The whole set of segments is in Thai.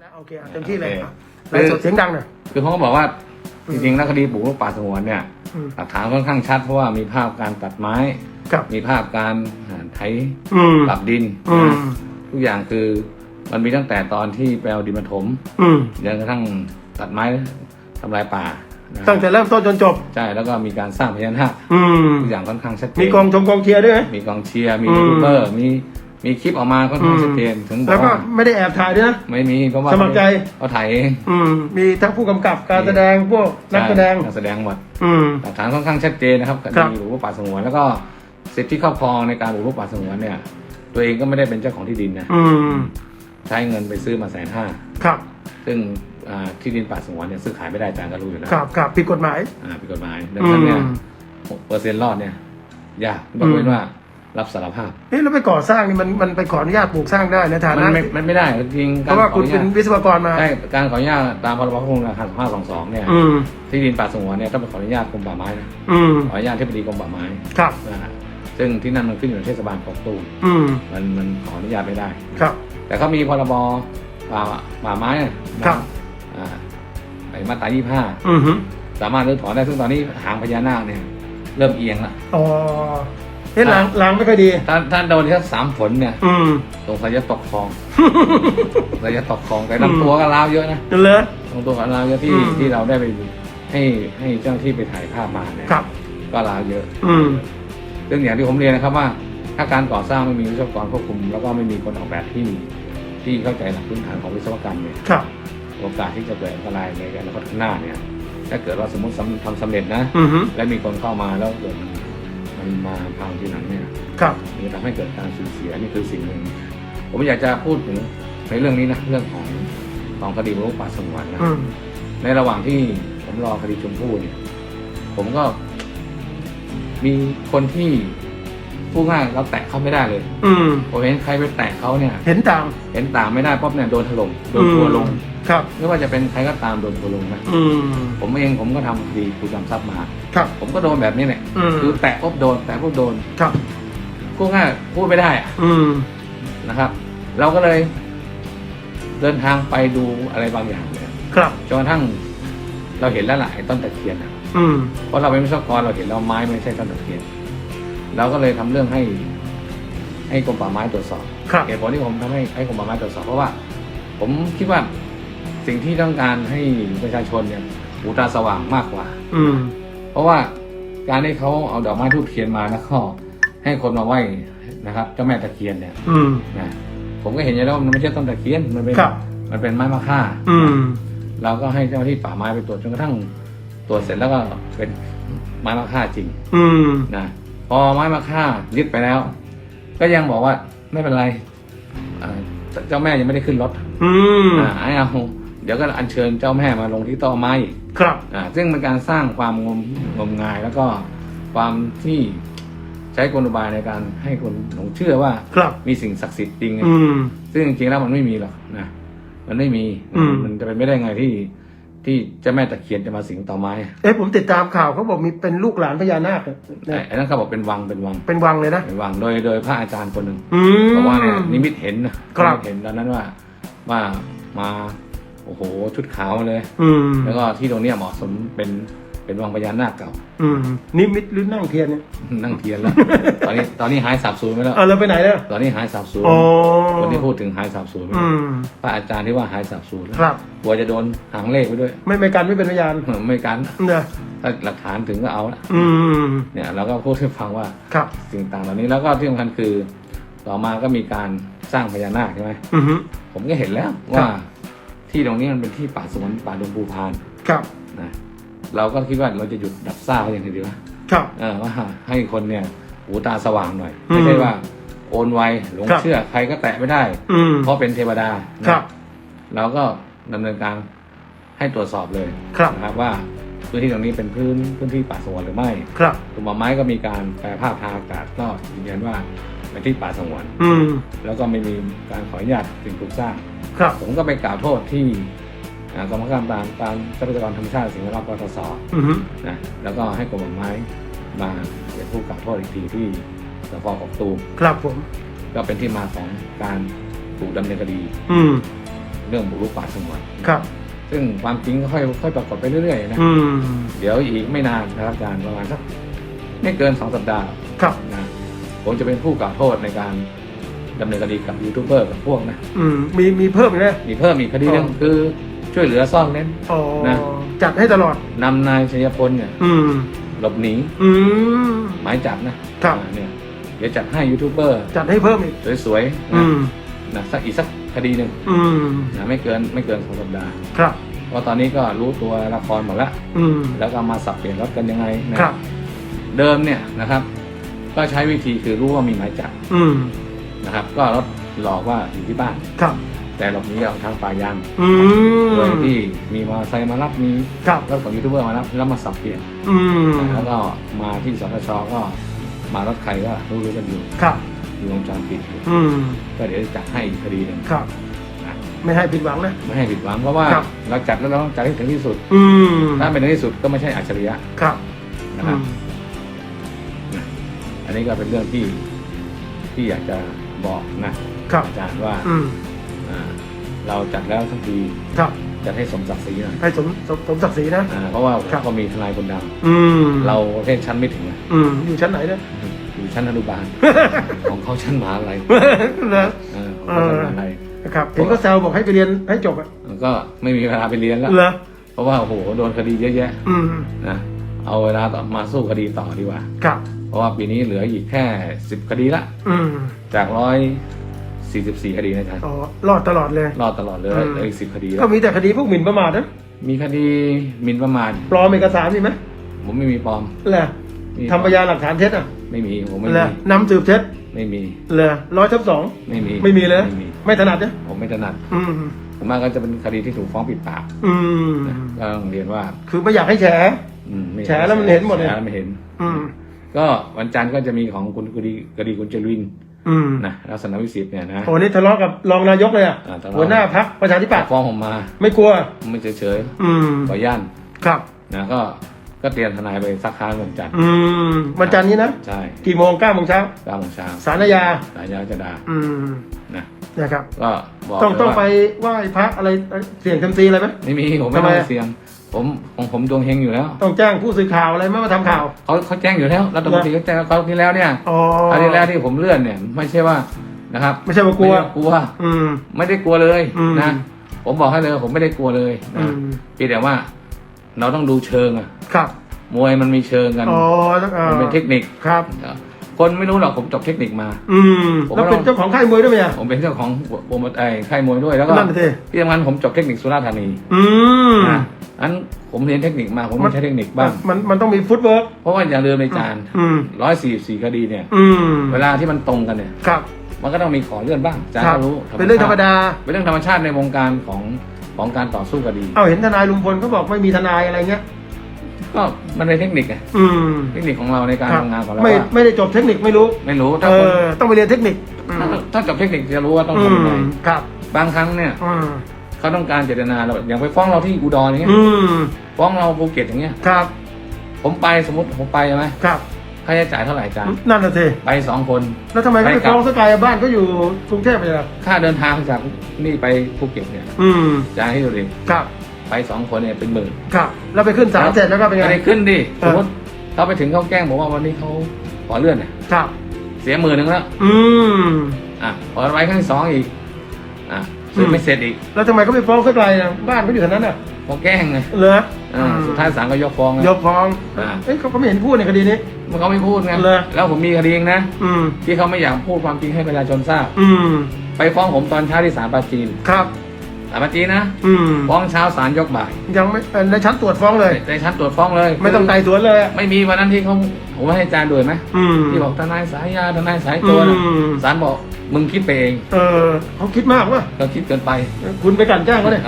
แล้วโอเคอะเต็มที่เลยโอเคอะไลฟ์สดเสียงดังหน่อย คือเขาก็บอกว่าอืจมริงๆแล้วคดีบุกรุกป่าสงวนเนี่ยอืม หลักฐานค่อนข้างชัดเพราะว่ามีภาพการตัดไม้ ครับ มีภาพการไถอืมปรับดินอืมนะทุกอย่างคือมันมีตั้งแต่ตอนที่ไปเอาดินมาถมอืมจนกระทั่งตัดไม้ทำลายป่านะตั้งแต่เริ่มต้นจนจบ ใช่แล้วก็มีการสร้างพญานาคอืม ทุกอย่างค่อนข้างชัดเจนมีกองชมกองเชียร์ด้วยไหมมีกองเชียร์มีอืมยูทูบเบอร์มี มีคลิปออกมาค่อนข้างชัดเจนถึงบอแล้กวก็ว่าไม่ได้แอบถ่ายด้วยนะ ไม่มีเพราะว่าสมัครใจ เขาถ่ายเองอืม มีทั้งผู้กำกับการแสดงพวกนักแสดง ใช่นักแสดงหมด อืม หลักฐานค่อนข้างชัดเจนนะครับคครัดีบบุกรุกป่าสงวนแล้วก็สิทธิครอบครองในการบุกรุกป่าสงวนเนี่ย ตัวเองก็ไม่ได้เป็นเจ้าของที่ดินนะอืม ใช้เงินไปซื้อมาแสนห้าครับ ซึ่งอ่าที่ดินป่าสงวนเนี่ยซื้อขายไม่ได้อาจารย์ก็รู้อยู่แล้วครับครับผิดกฎหมาย อ่าผิดกฎหมายดังนั้นเนี่ยอืมหกเปอร์เซ็นต์รอดเนี่ยยากยกเว้นว่า รับสารภาพเฮ้ยแล้วไปก่อสร้างนี่มันมันไปขออนุญาตปลูกสร้างได้ในฐามันะนไม่มันไม่ได้จริงๆเพการราะว่าขอคุณอนุเป็ญานตวิศวกรมา ใช่การขออนุญาตตามพรบข้อมูลราคาห้าสองสองเนี่ยอืม ที่ดินป่าสงวนเนี่ยต้องไปขออนุญาตกรมป่าไม้นะอืม ขออนุญาตที่ปดีกรมป่าไม้ครับ นะฮะซึ่งที่นั่นมันขึ้นอยู่ในเทศบาลกอกตูมอืม มันมันขออนุญาตไม่ได้ ครับ แต่เขามีพรบป่าป่าไม้นะครับอ่าไอ้มาตรายี่ห้าอืมฮึสามารถรื้อถอนได้ซึ่งตอนนี้หางพญานาคเนี่ย เริ่มเอียงละ อ๋อ เฮ้ยหลังหลังไม่ค่อยดีถ้าถ้าโดนแค่สามผลเนี่ยอืมสงสัยจะตกคลองสงสัยจะตกคลองแต่ลำตัวก็ร้าวเยอะนะเลยลำตัวก็ร้าวเยอะที่อืม ที่เราได้ไปให้ให้เจ้าหน้าที่ไปถ่ายภาพมาเนี่ยครับ ก็ร้าวเยอะ อืม ซึ่งอย่างที่ผมเรียนนะครับว่า ถ้าการก่อสร้างไม่มีวิศวกรควบคุม แล้วก็ไม่มีคนออกแบบที่ที่เข้าใจหลักพื้นฐานของวิศวกรรมเนี่ยครับ โอกาสที่จะเกิดอันตรายในอนาคตข้างหน้าเนี่ยถ้าเกิดว่าสมมติสำทำสำเร็จนะ อืมฮึและมีคนเข้ามาแล้วเกิด มันมันมาพังทีหลังเนี่ยครับมันจะทำให้เกิดการสูญเสียนี่คือสิ่งหนึ่ง ผมอยากจะพูดถึงในเรื่องนี้นะเรื่องของของคดีบุกรุกป่าสงวนนะอืมในระหว่างที่ผมรอคดีชมพู่เนี่ย ผมก็มีคนที่ พูดง่ายเราแตะเขาไม่ได้เลยอืม ผมเห็นใครไปแตะเขาเนี่ย เห็นต่าง เห็นตามไม่ได้ป๊อบเนี่ยโดนถล่มโดนทัวร์ลง ครับ ไม่ว่าจะเป็นใครก็ตามโดนทัวร์ลงนะอืม ผมเองผมก็ทำคดีครูจำทรัพย์มา ครับ ผมก็โดนแบบนี้เนี่ยอืม คือแตะปุ๊บโดนแตะปุ๊บโดนครับ พูดง่ายพูดไม่ได้อะอืม นะครับ เราก็เลย เดินทางไปดูอะไรบางอย่างเนี่ยครับ จนกระทั่ง เราเห็นแล้วล่ะไอ้ต้นตะเคียนอะอืม เพราะเราเป็นวิศวกรเราเห็นแล้วไม้ไม่ใช่ต้นตะเคียน เราก็เลยทำเรื่องให้ ให้กรมป่าไม้ตรวจสอบครับ เหตุผลที่ผมทำให้ให้กรมป่าไม้ตรวจสอบเพราะว่า ผมคิดว่าสิ่งที่ต้องการให้ประชาชนเนี่ยหูตาสว่างมากกว่า อืม เพราะว่าการที่เขาเอาดอกไม้ทูบเทียนมาแล้วก็ให้คนมาไหว้นะครับเจ้าแม่ตะเคียนเนี่ย อืมนะผมก็เห็นอยู่แล้วว่ามันไม่ใช่ต้นตะเคียนมันเป็นครับ มันเป็นไม้มะค่า อืม เราก็ให้เจ้าหน้าที่ป่าไม้ไปตรวจจนกระทั่งตรวจเสร็จแล้วก็เป็นไม้มะค่าจริงอืม นะ พอไม้มะค่ายึดไปแล้ว ก็ยังบอกว่าไม่เป็นไรอ่าเจ้าแม่ยังไม่ได้ขึ้นรถอืมอ่าไอ้เอาเดี๋ยวก็อัญเชิญเจ้าแม่มาลงที่ต่อไม้อีกครับ อ่าซึ่งเป็นการสร้างความงมงมงายแล้วก็ความที่ใช้กลอุบายในการให้คนหลงเชื่อว่าครับ มีสิ่งศักดิ์สิทธิ์จริงอืม ซึ่งจริงๆแล้วมันไม่มีหรอกนะ มันไม่มี อืม มันจะเป็นไม่ได้ไงที่ ที่เจ้าแม่ตะเคียนจะมาสิงต่อไม้เอ๊ะผมติดตามข่าวเขาบอกมีเป็นลูกหลานพญานาคเนี่ยไอ้ไอ้นั่นเขาบอกเป็นวังเป็นวังเป็นวังเลยนะเป็นวังโดยโดยพระอาจารย์คนหนึ่งอืมบอกว่าเนี่ยนิมิตเห็นนะครับ นิมิตเห็นตอนนั้นว่าว่ามาโอ้โหชุดขาวมาเลย อืม แล้วก็ที่ตรงเนี้ยเหมาะสมเป็น เป็นวังพญานาคเก่า อืมนิมิตหรือนั่งเทียนเนี่ยนั่งเทียนแล้ว ตอนนี้ตอนนี้หายสาบสูญไปแล้ว เอาเราไปไหนเนี่ยตอนนี้หายสาบสูญอ๋อคนที่พูดถึงหายสาบสูญไปอืแล้วม พระอาจารย์ที่ว่าหายสาบสูญแล้วครับ กลัวจะโดนหางเลขไปด้วย ไม่ไม่กันไม่เป็นพยานไม่กันเนี่ยถ้าหลักฐานถึงก็เอาละอืม เนี่ยเราก็พูดให้ฟังว่าครับ สิ่งต่างเหล่านี้แล้วก็ที่สำคัญคือ ต่อมาก็มีการสร้างพญานาคใช่ไหมอือฮึ ผมก็เห็นแล้วครัว่าบที่ตรงนี้มันเป็นที่ป่าสงวนป่าดงภูพานครับ นะ เราก็คิดว่าเราจะหยุดดับซ่าไว้อย่างเดียวนะครับ เออว่าให้คนเนี่ยหูตาสว่างหน่อยอืมไม่ใช่ว่า โอนไวหลงครับเชื่อใครก็แตะไม่ได้อืมเพราะเป็นเทวดานะครับเราก็ดำเนินการให้ตรวจสอบเลยครับนะครับว่าพื้นที่ตรงนี้เป็นพื้นพื้นที่ป่าสงวนหรือไม่ ครับกลุ่มป่าไม้ก็มีการแปลภาพทางอากาศก็ยืนยันว่าเป็นที่ป่าสงวน อืมแล้วก็ไม่มีการขออนุญาตสิ่งปลูกสร้าง ครับ ผมก็ไปกล่าวโทษที่อ่า กรรมการตามตามทรัพยากรธรรมชาติสิ่งแวดล้อมกทศอือฮึนะแล้วก็ให้กรมป่าไม้มาเป็นผู้กล่าวโทษอีกทีที่สพกกตูมครับผม ก็เป็นที่มาของการถูกดำเนินคดี อืม เรื่องบุกรุกป่าสงวนครับ ซึ่งความจริงก็ค่อยค่อยปรากฏไปเรื่อยๆนะอืม เดี๋ยวอีกไม่นานนะครับอาจารย์ประมาณสักไม่เกินสองสัปดาห์ครับ นะผมจะเป็นผู้กล่าวโทษในการดำเนินคดีกับยูทูบเบอร์กับพวกนะ อืม มีมีเพิ่มอีกไหม มีเพิ่มอีกคดีหนึงอ๋อคือ ช่วยเหลือซ่อนเล้น อ๋อนะ จัดให้ตลอด นำนายชัยพลเนี่ยอืม หลบหนีอืม หมายจับนะครับ อ่าเนี่ยเดี๋ยวจัดให้ยูทูบเบอร์จัดให้เพิ่มอีก สวยๆอืนะม นะสักอีกสักคดีหนึ่งอืม นะไม่เกินไม่เกินสองสัปดาห์ครับ เพราะตอนนี้ก็รู้ตัวละครหมดแล้ว อืม แล้วก็มาสับเปลี่ยนรถกันยังไงนะครับ เดิมเนี่ยนะครับ ก็ใช้วิธีคือรู้ว่ามีหมายจับอืม นะครับ ก็รถหลอกว่าอยู่ที่บ้าน ครับ แต่หลบหนีออกทางป่ายางอืม โดยที่มีมอเตอร์ไซค์มารับมีครับ รถของยูทูบเบอร์มารับแล้วมาสับเปลี่ยนอืม แล้วก็มาที่สทชก็มารถใครก็รู้รู้กันอยู่ครับมีวงจรปิดอยู่อืม ก็เดี๋ยวจะจัดให้อีกคดีหนึ่งครับ นะไม่ให้ผิดหวังนะ ไม่ให้ผิดหวังเพราะว่าครับ เราจัดแล้วเราต้องจัดให้ถึงที่สุด อืม ถ้าเป็นถึงที่สุดก็ไม่ใช่อัจฉริยะครับนะครับอืมนะอันนี้ก็เป็นเรื่องที่ที่อยากจะบอกนะครับ อาจารย์ว่าอืม อ่าเราจัดแล้วทั้งทีครับจัดให้สมศักดิ์ศรีหน่อยให้สมสมสมศักดิ์ศรีนะ อ่าเพราะว่าครับ ก็มีทนายคนดังอืมเราประเทศชั้นไม่ถึงนะอืมอยู่ชั้นไหนเนี่ยอยู่ชั้นอนุบาล ของเขาชั้นมหาลัยนะเออของเขาชั้นมหาลัยนะครับเห็นก็แซวบอกให้ไปเรียนให้จบอะมันก็ไม่มีเวลาไปเรียนแล้ว เหรอเพราะว่าโอ้โหโดนคดีเยอะแยะอืมนะเอาเวลาต่อมาสู้คดีต่อดีกว่า ครับเพราะว่าปีนี้เหลืออีกแค่สิบคดีละ อืมจากร้อย สี่สิบสี่คดีนะอาจารย์อ๋อรอดตลอดเลย รอดตลอดเลยอืม เหลืออีกสิบคดีก็แล้วมีแต่คดีพวกหมิ่นประมาทนะมีคดีหมิ่นประมาทปลอมเอกสารมีไหมผมไม่มีปลอมเหรอมีทำพยานหลักฐานเท็จอะไม่มีผมไม่เหรมีอนำสืบเท็จไม่มีเหรอร้อยทับสองไม่มีไม่มีเลยนะไม่มีไม่ถนัดเนี่ยผมไม่ถนัดอืม ผมมากก็จะเป็นคดีที่ถูกฟ้องปิดปากอืมนะก็ต้องเรียนว่าคือไม่อยากให้แฉ อืมไม่แฉแล้วมันเห็นหมดเลย แฉแล้วมันเห็น อืม ก็วันจันทร์ก็จะมีของคุณคดีคดีคุณเจริญ อืมนะลักษณะวิสิทธิ์เนี่ยนะโอ้นี่ทะเลาะกับรองนายกเลยอะอ่าทะเลาะ หัวหน้าพักประชาธิปัตย์ฟ้องผมมาไม่กลัว ผมไม่เฉยอืมๆขอย่านครับ นะก็ก็เตรียมทนายไปซักค้านวันจันทร์อืมวันจันทร์นี้นะใช่กี่โมงเก้าโมงเช้าเก้าโมงเช้าสารอาญาสายยาจะดาอืมนะนะครับ ก็บอกต้องเลยต้องว่าไปไหว้พระอะไรเสี่ยงเซยมซีอะไรไหม ไม่มีผมไม่ทำไม ต้องอะเสียง ผมของผมดวงเฮงอยู่แล้ว ต้องแจ้งผู้สื่อข่าวอะไรไหมมาทำข่าว เขาเขาแจ้งอยู่แล้วรัฐมนตรีเขาแจ้งแล้วคราวที่แล้วเนี่ยอ๋อคราวที่แล้วที่ผมเลื่อนเนี่ย ไม่ใช่ว่านะครับไม่ใช่ว่ากลัว ไม่ได้กลัว อืม ไม่ได้กลัวเลยอืมนะผมบอกให้เลยผมไม่ได้กลัวเลยอืนะม เพียงแต่ว่า เราต้องดูเชิงอะครับมวยมันมีเชิงกัน อ๋อแล้วอ่ามันเป็นเทคนิคครับ คนไม่รู้หรอกผมจบเทคนิคมา อืมผมแล้วก็เป็นเจ้าของค่ายมวยด้วยไหมอะผมเป็นเจ้าของโปรโมทไอ้ค่ายมวยด้วยแล้วก็นั่นน่ะสิที่สำคัญผมจบเทคนิคสุราษฎร์ธานี อืมนะอันผมเรียนเทคนิคมาผมต้องใช้เทคนิคบ้าง มันมันต้องมีฟุตเวิร์กเพราะว่าอย่าลืมในจานอืมร้อยสี่สี่คดีเนี่ยอืมเวลาที่มันตรงกันเนี่ยครับ มันก็ต้องมีขอเลื่อนบ้างจานครับก็รู้เป็นเรื่องธรรมดา เป็นเรื่องธรรมชาติในวงการของของการต่อสู้คดี เอาเห็นทนายลุงพลเขาบอกไม่มีทนายอะไรเงี้ย ก็มันเป็นเทคนิคไงอืมเทคนิคของเราในการครับทำงานของเราไม่ว่าไม่ได้จบเทคนิคไม่รู้ไม่รู้เอถ้าคนอต้องไปเรียนเทคนิคอืมถ้าถ้าจบเทคนิคจะรู้ว่าต้องอืทำยังไงมครับบางครั้งเนี่ยอืมเขาต้องการเจตนาเราอย่างไปฟ้องเราที่อุดรอย่างเงี้ยอืมฟ้องเราภูเก็ตอย่างเงี้ย ครับผมไปสมมติผมไปใช่ไหมครับค่าใช้จ่ายเท่าไหร่จานนั่นน่ะสิไปสองคน แล้วทำไมเขาไปไปกลับ ฟ้องสกายบ้านก็อยู่กรุงเทพไปล่ะค่าเดินทางจากนี่ไปภูเก็ตเนี่ยอืมจานให้ดูดิครับ ไปสองคนเนี่ยเป็นหมื่นครับแล้วไปขึ้นศาลเสร็จแล้วก็เป็นไง ไม่ได้ขึ้นดิเอสอมมติเขาไปถึงเขาแกล้งบอกว่าวันนี้เขาขอเลื่อนเนี่ยครับ เสียหมื่นหนึ่งแล้ว อืม อะขอไว้ครั้งที่สองอีก อะซื้อไม่เสร็จอีกแล้วทำไมเขาไปฟ้องสกายนะบ้านเขาอยู่แถวนั้นน่ะเขาแกล้งไงเหรออ่าสุดท้ายศาลก็ยกฟ้องนะ ยกฟ้องอ่า เอ้ยเขาก็ไม่เห็นพูดในคดีนี้ มันเขาไม่พูดไงเหรอแล้วผมมีคดีเองนะ อืม ที่เขาไม่อยากพูดความจริงให้ประชาชนทราบ อืม ไปฟ้องผมตอนเช้าที่ศาลปราจีน ครับ ศาลปราจีนนะอืมฟ้องเช้าศาลยกบ่ายยังไม่เอ่อในชั้นตรวจฟ้องเลย ในชั้นตรวจฟ้องเลย ไม่ต้องไต่สวนเลยอะ ไม่มีวันนั้นที่เขาผมให้อาจารย์ดูเห็นไหมอืม ที่บอกทนายสายยาทนายสายโจรอืน่ะมศาลบอกมึงคิดไปเองเออเขาคิดมากว่าเราคิดเกินไปคุณไปกลั่นแกล้งเขาเนี่ย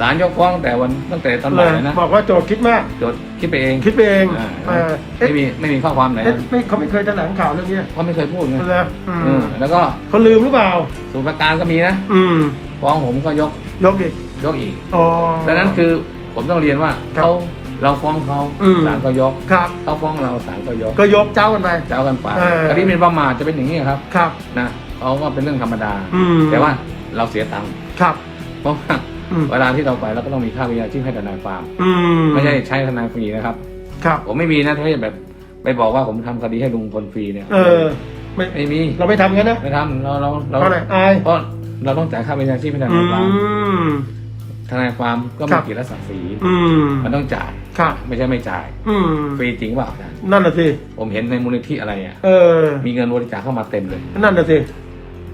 ศาลยกฟ้องตั้งแต่วันตั้งแต่ตอนเลบ่ายยเลยนะบอกว่าโจทย์คิดมาก โจทย์คิดไปเองคิดไปเองอ่าเออเอ๊ะไม่มีไม่มีข้อความไหนเอ๊ะนะไม่เขาไม่เคยแถลงข่าวเรื่องเนี้ยเขาไม่เคยพูดไงเลยอืเอมอแล้วก็เขาลืมหรือเปล่า สูตรประการก็มีนะ อืม ฟ้องผมก็ยกยกอีกยกอีกอ๋อ ดังนั้นคือผมต้องเรียนว่าครับเขาเราฟ้องเขาอืม ศาลก็ยกครับ เขาฟ้องเราศาลก็ยกก็ยกเจ้ากันไป เจ้ากันไปเออ คดีหมิ่นประมาทจะเป็นอย่างนี้ครับครับ นะเขาก็เป็นเรื่องธรรมดา อืมแต่ว่าเราเสียตังค์ครับผเพราะว่าอืมเวลาที่เราไปเราก็ต้องมีค่าวิชาชีพให้ทนายความอืมไม่ใช่ใช้ทนายฟรีนะครับ ครับ ผมไม่มีนะถ้าจะแบบไปบอกว่าผมทำคดีให้ลุงพลฟรีเนี่ยเออ ไม่ไม่มีเราไม่ทำงั้นนะไม่ทำเราเราเราเพราะอะไรอาย เพราะ เราต้องจ่ายค่าวิชาชีพให้ทอืนายความมทนายความก็ครัมีบกิจศักดิ์ศรีอืมมันต้องจ่ายครับไม่ใช่ไม่จ่าย อืมฟรีจริงเปล่าอาจารย์นั่นน่ะสิผมเห็นในมูลนิธิอะไรอะเออ มีเงินบริจาคเข้ามาเต็มเลยนั่นน่ะสิ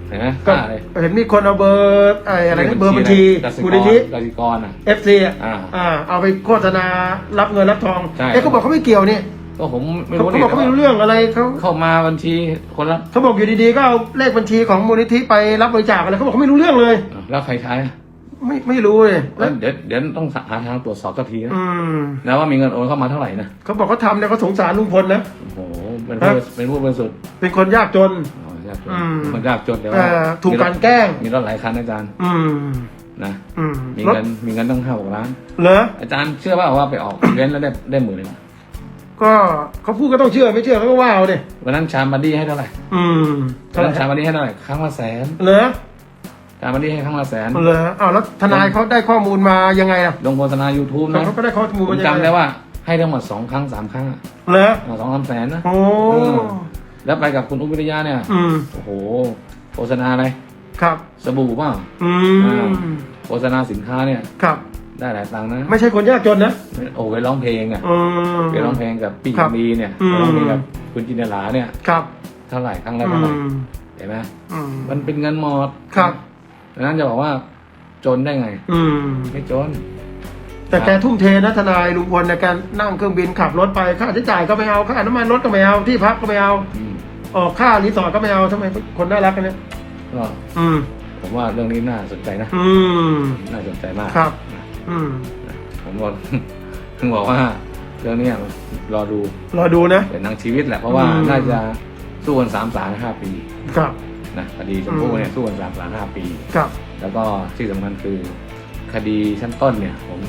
เห็นไหมก็ค่าอะไรเห็นมีคนเอาเบอร์ไอ้อะไรนะเบอร์บัญชีกสิมูลกนิรธิกสิกรอะเอฟซีอะอ่าอ่าเอาไปโฆษณารับเงินรับทองใช่เอ๊ะเขาบอกเขาไม่เกี่ยวนี่ ก็ผมไม่เขารู้เขาบอกเขาไม่รู้เรื่องอะไรเขาเข้ามาบัญชีคนละเขาบอกอยู่ดีๆก็เอาเลขบัญชีของมูลนิธิไปรับบริจาคอะไรเขาบอกเขาไม่รู้เรื่องเลย แล้วใครใช้อะไม่ไม่รู้เลยแล้วเดี๋ยวเดี๋ยวต้องหาทางตรวจสอบสักทีนะอืมนะว่ามีเงินโอนเข้ามาเท่าไหร่นะเขาบอกเขาทำเนี่ยเขาสงสารลุงพลนะโอ้โหเป็นผู้เป็นผู้บริสุทธิ์เป็นคนยากจนอ๋อยากจนอืมมันยากจนเดี๋ยวเอ่อถูกกลันแกล้งมีรถหลายคันอาจารย์ อืมนะอืมมีรถเงินมีเงินตั้งห้าหกล้านเหรออาจารย์เชื่อว่าว่าไปออกอีเวนต์แล้วได้ได้หมื่นหนึ่ง ก็เขาพูดก็ต้องเชื่อไม่เชื่อเขาก็ว่าเอาดิวันนั้นชามบัดดี้ให้เท่าไหร่อืมวันนั้นชามบัดดี้ให้เท่าไหร่ครั้งละแสนเหรอชามบัดดี้ให้ครั้งละแสนเหรออ้าวแล้วทนายเขาได้ข้อมูลมายังไงล่ะลงโฆษณา YouTube นะเขาก็ได้ข้อมูลผมมายังจำไงได้ว่าให้ทั้งหมดสองครั้งสามครั้งอะเหรอสองสามแสนนะโอ้อืมแล้วไปกับคุณอุ้มวิทยาเนี่ยอืมโอ้โห โฆษณาอะไร ครับ สบู่เปล่าอือ่ามโฆษณาสินค้าเนี่ย ครับ ได้หลายตังค์นะไม่ใช่คนยากจนนะโอ้ไปร้องเพลงอะอืม ไปร้องเพลงกับปีครับมีเนี่ยอืม ไปร้องเพลงกับคุณจินตลาเนี่ย ครับเท่าไหร่ครั้งละอืเท่าไหร่มเห็นไหมอืม มันเป็นเงินหมดครับ ดังนั้นจะบอกว่าจนได้ไง อืม ไม่จน แต่แกทุ่มเทนะทนายลุงพลในการนั่งเครื่องบินขับรถไปค่าใช้จ่ายก็ไม่เอาค่าน้ำมันรถก็ไม่เอาที่พักก็ไม่เอาอืมออกค่ารีสอร์ทก็ไม่เอาทำไมคนน่ารักกันเนี่ยก็อืม ผมว่าเรื่องนี้น่าสนใจนะ อืม น่าสนใจมาก ครับนะ อืมนะผมบอก ถึงบอกว่าเรื่องเนี้ยรอดูรอดูนะ เป็นหนังชีวิตแหละเพราะว่าอืม น่าจะสู้กันสามศาลห้าปีครับ นะคดีชมพู่อืมเนี่ยสู้กันสามศาลห้าปี ครับ แล้วก็ที่สำคัญคือคดีชั้นต้นเนี่ย ผม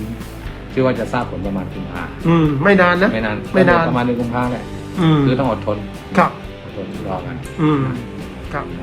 เชื่อว่าจะทราบผลประมาณกุมภาอืม ไม่นานนะ ไม่นานไม่นาน ประมาณเดือนกุมภาแหละอืมคือต้องอดทนครับ อดทนรอกันอืม ครับ นะ